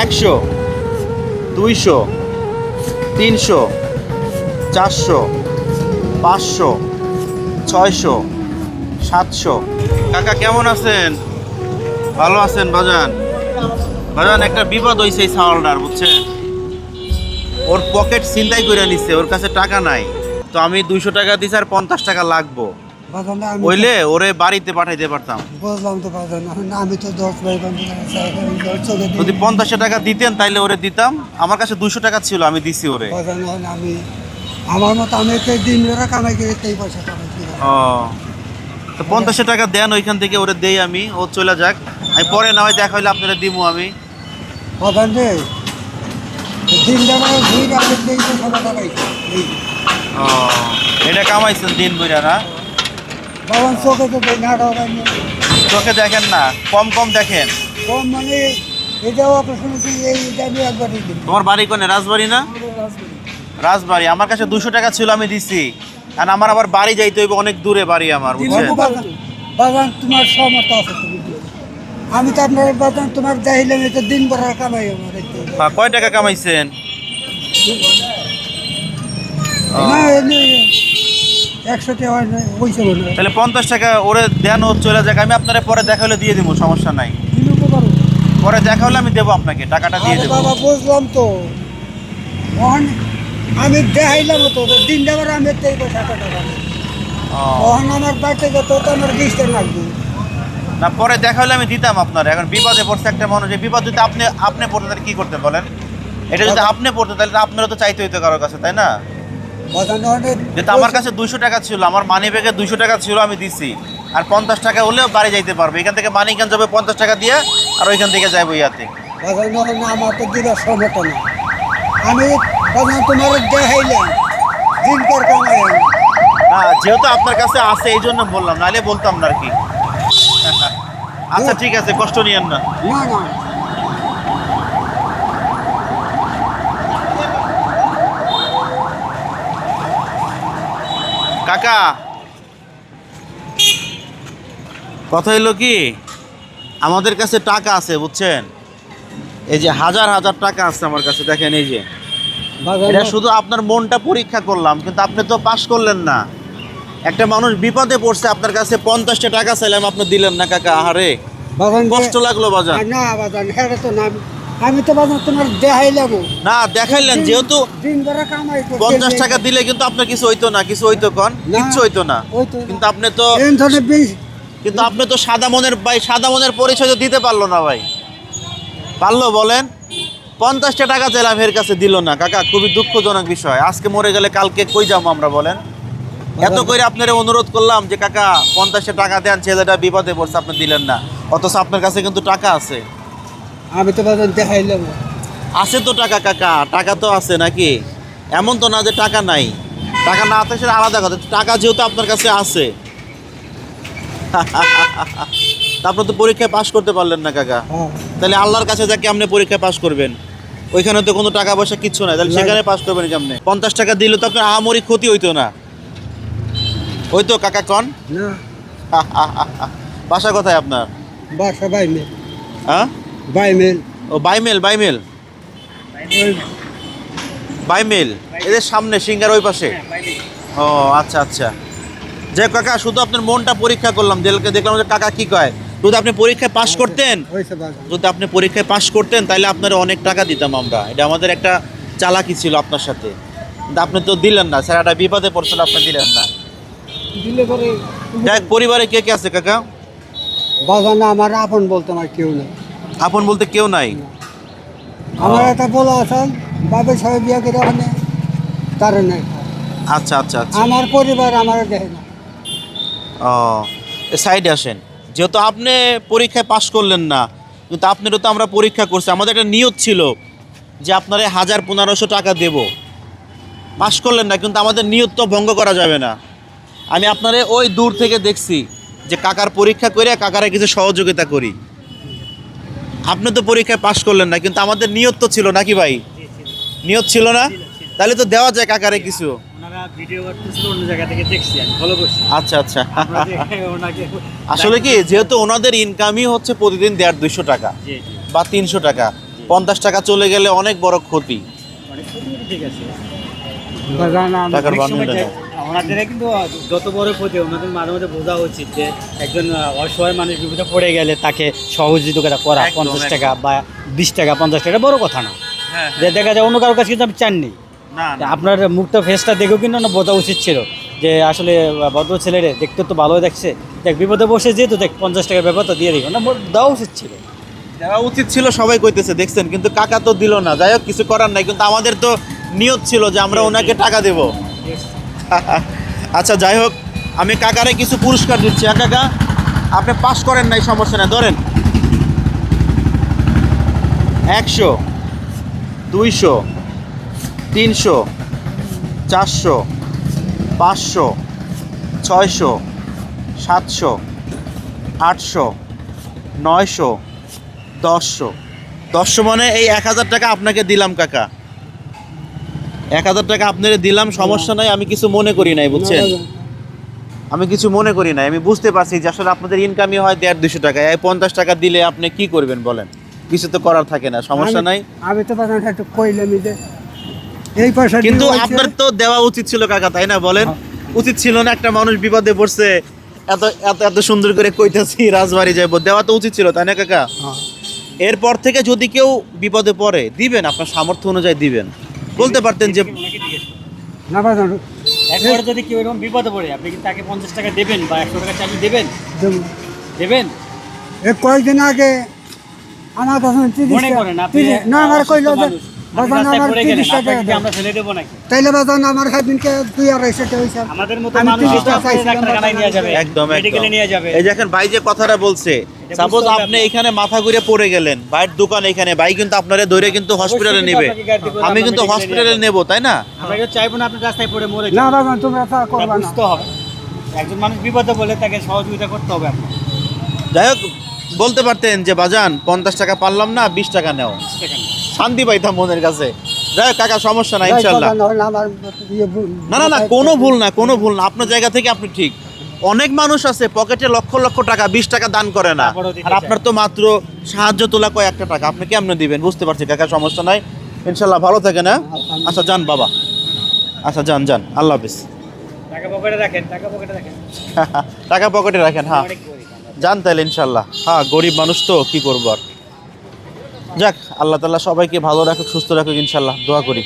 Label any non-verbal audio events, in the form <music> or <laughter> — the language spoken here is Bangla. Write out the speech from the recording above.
একশো, দুইশো, তিনশো, চারশো, পাঁচশো, ছয়শো, সাতশো। কাকা, কেমন আছেন? ভালো আছেন, বাজান? বাজান, একটা বিপদ হয়েছে এই সাওয়ালটার বুঝছেন? ওর পকেট চিন্তাই করে নিচ্ছে ওর কাছে টাকা নাই। তো আমি দুইশো টাকা দিছি আর পঞ্চাশ টাকা লাগবো। ওইলে ওরে বাড়িতে পাঠাইতে পারতাম। বুঝলাম তো আমি তো দশ যদি পঞ্চাশ টাকা দিতেন তাইলে ওরে দিতাম। আমার কাছে দুশো টাকা ছিল আমি দিছি ওরে। আমি আমার মতো আমি দিন ধরে কামাই করে এই পয়সা ও। তো পঞ্চাশ টাকা দেন ওইখান থেকে ওরে দেই আমি ও চলে যাক। আমি পরে না হয় দেখা হইলে আপনারা দিমু আমি। বাজার রে দুই ও এটা কামাইছেন দিন বুঝা না? বাবান চোখে তো দেয় না চোখে দেখেন না কম কম দেখেন। কম মানে এটাও হচ্ছে এই আমি একবারই দিই তোমার বাড়ি কোনে? রাজবাড়ি না? রাজবাড়ি। আমার কাছে দুশো টাকা ছিল আমি দিছি। আর আমার আবার বাড়ি যাইতে হইব অনেক দূরে বাড়ি আমার বুঝছেন? বাজান তোমার সমর্থ আছে আমি তো আপনার বাজান তোমার চাইলাম এটা দিন ভরা কামাই আমার হ্যাঁ, কয় টাকা কামাইছেন? একশো টাকা তাহলে পঞ্চাশ টাকা ওরে দেন ও চলে যাক আমি আপনারা পরে দেখা হলে দিয়ে দেবো সমস্যা নাই। পারো। দেখা হলে আমি দেবো আপনাকে টাকাটা দিয়ে দেবো। বাবা বুঝলাম তো। আমি দেখাইলাম তো দিন দেবার আমি তেই টাকা পাবো। আমার বাড়িতে যত আমার বিশটা লাগবে না পরে দেখা হলে আমি দিতাম আপনার এখন বিপদে পড়ছে একটা মানুষ বিপদ যদি আপনি আপনি পড়তে তাহলে কি করতে বলেন? এটা যদি আপনি পড়তে তাহলে তো আপনারও তো চাইতে হইতো কারোর কাছে তাই না? যেহেতু আমার কাছে দুইশো টাকা ছিল আমার মানি ব্যাগে দুইশো টাকা ছিল আমি দিছি। আর পঞ্চাশ টাকা হলেও বাড়ি যাইতে পারবে। এখান থেকে মানি কেন যাবে পঞ্চাশ টাকা দিয়ে আর ওইখান থেকে যাব ইয়াতে। আমার তো সমত না। আমি তোমার দেখাইলাম দিন পর না যেহেতু আপনার কাছে আছে এই জন্য বললাম নাহলে বলতাম না আর কি। <laughs> আচ্ছা ঠিক আছে কষ্ট নিয়েন না না। কাকা। কথা হইল কি? আমাদের কাছে টাকা আছে বুঝছেন? এই যে হাজার হাজার টাকা আছে আমার কাছে দেখেন এই যে। এটা শুধু আপনার মনটা পরীক্ষা করলাম কিন্তু আপনি তো পাশ করলেন না। একটা মানুষ বিপদে পড়ছে আপনার কাছে পঞ্চাশটা টাকা চাইলাম আপনি দিলেন না কাকা। আহারে কষ্ট লাগল বাজার না হ্যাঁ তো না আমি তো তোমার দেখাইলাম না দেখাইলেন যেহেতু দিন ধরে কামাই করতে পঞ্চাশ টাকা দিলে কিন্তু আপনার কিছু হইতো না কিছু হইতো কন? কিচ্ছু হইতো না। হইতো না। কিন্তু আপনি তো এই ধরনের বিষ কিন্তু আপনি তো সাদা মনের ভাই সাদা মনের পরিচয় তো দিতে পারল না ভাই। পারল বলেন। পঞ্চাশটা টাকা চাইলাম এর কাছে দিল না কাকা খুবই দুঃখজনক বিষয়। আজকে মরে গেলে কালকে কই যাব আমরা বলেন? এত করে আপনারা অনুরোধ করলাম যে কাকা পঞ্চাশটা টাকা দেন ছেলেটা বিপদে পড়ছে আপনি দিলেন না। অথচ আপনার কাছে কিন্তু টাকা আছে। আমি তো দেখাইলাম আছে তো টাকা কাকা। টাকা তো আছে নাকি? এমন তো না যে টাকা নাই। টাকা না থাকে সেটা আলাদা কথা। টাকা যেহেতু আপনার কাছে আছে। তারপর তো পরীক্ষায় পাশ করতে পারলেন না কাকা। হ্যাঁ। তাহলে আল্লাহর কাছে যা আপনি পরীক্ষায় পাশ করবেন ওইখানে তো কোনো টাকা পয়সা কিচ্ছু নাই। তাহলে সেখানে পাশ করবেন কেমনে? পঞ্চাশ টাকা দিলে তো আপনার আহামরি ক্ষতি হইতো না। ওই তো কাকা কন? বাসা কোথায় আপনার? বাসা বাই মেল হ্যাঁ? বাই মেল ও বাইমেল বাইমেল বাইমেল এদের সামনে সিঙ্গার ওই পাশে? ও আচ্ছা আচ্ছা। যে কাকা শুধু আপনার মনটা পরীক্ষা করলাম দেখলে দেখলাম যে কাকা কি কয়। যদি আপনি পরীক্ষায় পাশ করতেন যদি আপনি পরীক্ষায় পাশ করতেন তাহলে আপনার অনেক টাকা দিতাম আমরা। এটা আমাদের একটা চালাকি ছিল আপনার সাথে। আপনি তো দিলেন না স্যার একটা বিপদে পড়ছিল আপনি দিলেন না। পরিবারে কে কে আছে কাকা? বাজান না আমার আপন বলতে আমার কেউ নেই আপন বলতে কেউ নাই। আমার একটা বলা আছেন বাবা সবাই বিয়ে করে ওখানে তার নাই। আচ্ছা আচ্ছা আচ্ছা। আমার পরিবার আমার দেখে না ও সাইডে আসেন। যেহেতু আপনি পরীক্ষায় পাশ করলেন না কিন্তু আপনারও তো আমরা পরীক্ষা করছি। আমাদের একটা নিয়ত ছিল যে আপনারে হাজার পনেরোশো টাকা দেব। পাশ করলেন না কিন্তু আমাদের নিয়ত তো ভঙ্গ করা যাবে না। আমি আপনারে ওই দূর থেকে দেখছি যে কাকার পরীক্ষা করে কাকারে কিছু সহযোগিতা করি। আপনি তো পরীক্ষায় পাশ করলেন না কিন্তু আমাদের নিয়ত তো ছিল নাকি ভাই? নিয়ত ছিল না? তাহলে তো দেওয়া যায় কাকারে কিছু। আচ্ছা আচ্ছা। আসলে কি যেহেতু ওনাদের ইনকামই হচ্ছে প্রতিদিন দেড় দুইশো টাকা জি জি। বা তিনশো টাকা। পঞ্চাশ টাকা চলে গেলে অনেক বড় ক্ষতি। টাকার বান্ডিলে ওনাদের কিন্তু যত বড় ক্ষতি ওনাদের মাঝে মাঝে বোঝা উচিত যে একজন অসহায় মানুষ বিপদে পড়ে গেলে তাকে সহযোগিতা করা পঞ্চাশ টাকা বা বিশ টাকা পঞ্চাশ টাকা বড় কথা না। হ্যাঁ যে দেখা যায় অন্য কারোর কাছে কিন্তু আপনি চাননি। না আপনার মুখটা ফেসটা দেখেও কিন্তু না বোঝা উচিত ছিল যে আসলে ভদ্র ছেলেরে দেখতে তো ভালোই দেখছে। দেখ বিপদে বসে যেহেতু দেখ পঞ্চাশ টাকার ব্যাপারটা দিয়ে দিই না দেওয়া উচিত ছিল। দেওয়া উচিত ছিল সবাই কইতেছে দেখছেন কিন্তু কাকা তো দিল না। যাই হোক কিছু করার নাই কিন্তু আমাদের তো নিয়ত ছিল যে আমরা ওনাকে টাকা দেব। আচ্ছা যাই হোক, আমি কাকারে কিছু পুরস্কার দিচ্ছি। হ্যাঁ কাকা? আপনি পাস করেন নাই, সমস্যা নাই, ধরেন। একশো, দুইশো, তিনশো, চারশো, পাঁচশো, ছয়শো, সাতশো, আটশো, নয়শো, দশশো। দশশো মানে এই এক হাজার টাকা আপনাকে দিলাম, কাকা। এক হাজার টাকা আপনাকে দিলাম সমস্যা নাই আমি কিছু মনে করি নাই বুঝছেন? আমি কিছু মনে করি নাই আমি বুঝতে পারছি যে আসলে আপনাদের ইনকামই হয় দেড় দুশো টাকা এই পঞ্চাশ টাকা দিলে আপনি কি করবেন বলেন? কিছু তো করার থাকে না সমস্যা নাই। আমি তো একটু কইলামই যে এই পয়সা কিন্তু আপনার তো দেওয়া উচিত ছিল কাকা তাই না বলেন? উচিত ছিল না একটা মানুষ বিপদে পড়ছে এত এত এত সুন্দর করে কইতেছি রাজবাড়ি যাইব দেওয়া তো উচিত ছিল তাই না কাকা? হ্যাঁ। এরপর থেকে যদি কেউ বিপদে পড়ে দিবেন আপনার সামর্থ্য অনুযায়ী দিবেন। বলতে পারতেন যে না বাজান যদি কেউ এরকম বিপদে পড়ে আপনি কি তাকে পঞ্চাশ টাকা দেবেন বা একশো টাকা চালিয়ে দেবেন? দেবেন? এই কয়েকদিন আগে আমার কাছে তিরিশ টাকা- করেন আপনি তিরিশ- না আমার কইল যে মানুষ, আপনি বাজান আমার তিরিশ টাকা আপনাকে কি দাও। আমরা ফেলে দেবো নাকি? তাইলে বাজান আমার সেদিনকে দুই আড়াইশো টাকা হয়েছে আমাদের মতো মানুষ একদম যাবে। এই দেখেন ভাই যে কথাটা বলছে সাপোজ আপনি এখানে মাথা ঘুরে পড়ে গেলেন ভাইয়ের দোকান এখানে ভাই কিন্তু আপনারা ধরে কিন্তু হসপিটালে নেবে আমি কিন্তু হসপিটালে নেব তাই না আমরা চাইব না আপনি রাস্তায় পড়ে মরে না যান। বাজান তুমি তা এটা করবা না বুঝতে হবে একজন মানুষ বিপদে বলে তাকে সহযোগিতা করতে হবে আপনার যাই হোক বলতে পারতেন যে বাজান পঞ্চাশ টাকা পারলাম না বিশ টাকা নেও শান্তি পাইতাম মনের কাছে যাই হোক কাকা সমস্যা না ইনশাল্লাহ ইয়ে না না না কোনো ভুল না কোনো ভুল না আপনার জায়গা থেকে আপনি ঠিক অনেক মানুষ আছে পকেটে লক্ষ লক্ষ টাকা বিশ টাকা দান করে না। আর আপনার তো মাত্র সাহায্য তোলা কয়েকটা টাকা? আপনি কেমনে দিবেন? বুঝতে পারছি কাকা সমস্যা নাই। ইনশাল্লাহ ভালো থাকে না আচ্ছা যান বাবা। আচ্ছা যান যান। আল্লাহ হাফিজ। টাকা পকেটে রাখেন টাকা পকেটে রাখেন। <laughs> টাকা পকেটে রাখেন হ্যাঁ। যান তাহলে ইনশাল্লাহ। হ্যাঁ গরিব মানুষ তো কি করব আর? যাক আল্লাহ তাল্লাহ সবাইকে ভালো রাখুক সুস্থ রাখুক ইনশাল্লাহ। দোয়া করি।